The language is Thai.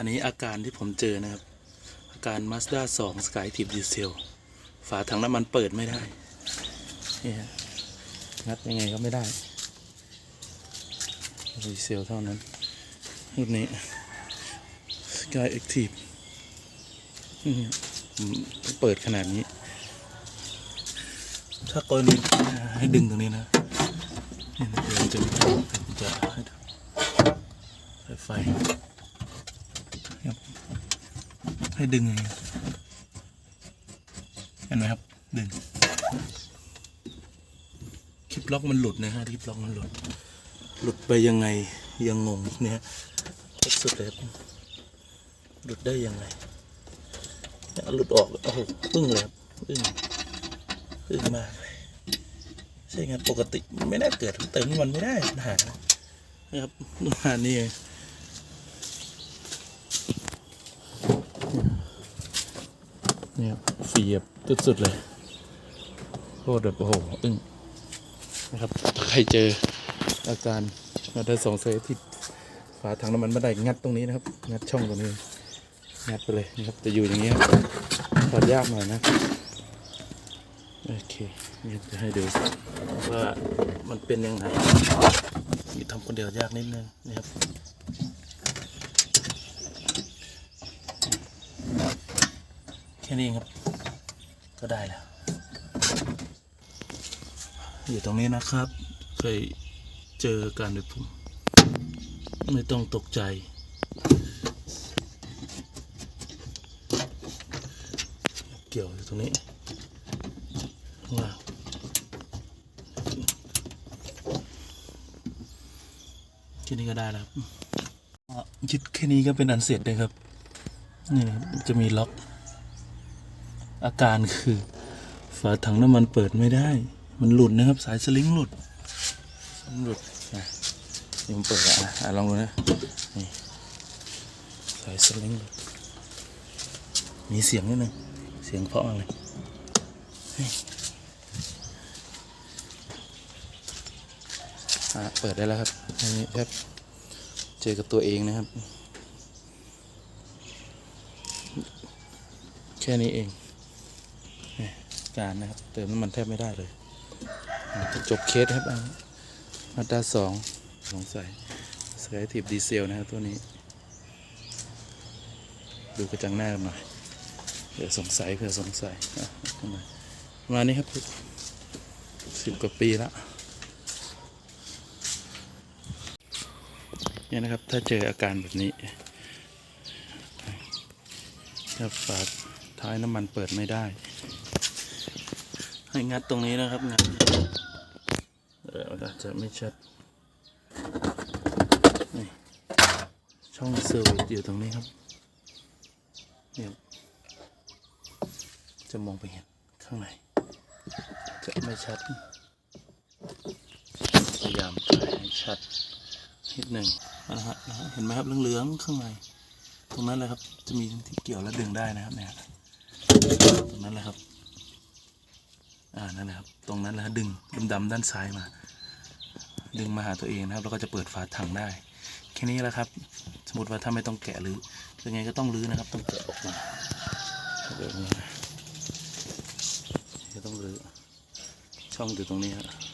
อันนี้อาการที่ผมเจอนะครับ อาการ Mazda 2 Sky t i p Diesel ฝาถังน้ำมันเปิดไม่ได้นี่ฮะงัดยังไงก็ไม่ได้ดีเซลเท่านั้นรุ่นนี้ Sky Active เปิดขนาดนี้ ถ้ากรณีให้ดึงตรงนี้นะนี่นะเดี๋ยวมันจะจะให้ดูไฟไฟ ให้ดึงอย่างนี้เห็นไหมครับ ดึง คลิปล็อกมันหลุดนะฮะคลิปล็อกมันหลุด หลุดไปยังไงยังงงเนี่ยสุดเลยหลุดได้ยังไงหลุดออกโอ้โหอึ้งเลยครับอึ้งอึ้งมากเลยใช่งั้นปกติไม่น่าเกิดเติมน้ำมันไม่ได้ปัญหานะครับปัญหานี่ เนี่ยเสียบสุดๆเลยโคตรแบบโอ้โหอึ้งนะครับใครเจออาการมาได้สองเซตที่ฝาถังน้ำมันไม่ได้งัดตรงนี้นะครับ งัดช่องตรงนี้งัดไปเลยนะครับจะอยู่อย่างเงี้ยถอดยากหน่อยนะโอเคนี่จะให้ดูว่ามันเป็นยังไงนี่ทำคนเดียวยากนิดนึงนะครับ ค่นี้เองครับ ก็ได้แล้ว อยู่ตรงนี้นะครับ เคยเจอการแบบผมไม่ต้องตกใจ เกี่ยวอยู่ตรงนี้ข้างล่างแค่นี้ก็ได้แล้วยึดแค่นี้ก็เป็นอันเสร็จเลยครับ นี่นะครับจะมีล็อก อาการคือ ฝาถังน้ำมันเปิดไม่ได้ มันหลุดนะครับ สายสลิงหลุดมันหลุดนะนี่ผมเปิดอะอะลองดูนะนี่สายสลิงหลุดมีเสียงนิดนึงเสียงเพราะมากเลยเฮ้ยอะเปิดได้แล้วครับอันนี้ครับเจอกับตัวเองนะครับ แค่นี้เอง การนะครับ เติมน้ำมันแทบไม่ได้เลย จบเคสครับอันมาด้าสองสงสัยสกายทีบดีเซลนะครับตัวนี้ ดูกระจังหน้ากันหน่อยเผื่อสงสัยเผื่อสงสัยมาประมาณนี้ครับสิบกว่าปีละเนี่ยนะครับ ถ้าเจออาการแบบนี้ถ้าฝาท้ายน้ำมันเปิดไม่ได้ ให้งัดตรงนี้นะครับงัดเอออาจจะไม่ชัดนี่ช่องเซอร์วิสอยู่ตรงนี้ครับเนี่ยจะมองไปเห็นข้างในจะไม่ชัดพยายามถ่ายให้ชัดนิดหนึ่งนะฮะนะฮะเห็นไหมครับเหลืองๆข้างในตรงนั้นแหละครับจะมีที่เกี่ยวและดึงได้นะครับเนี่ยตรงนั้นแหละครับ อ่านั่นแหละครับ ตรงนั้นและดึงดำๆด้านซ้ายมา ดึงมาหาตัวเองนะครับ แล้วก็จะเปิดฝาถังได้ แค่นี้แหละครับ สมมติว่าถ้าไม่ต้องแกะหรือยังไงก็ต้องรื้อนะครับ ต้องแกะออกมาแบบนี้จะต้องรื้อช่องอยู่ตรงนี้ครับ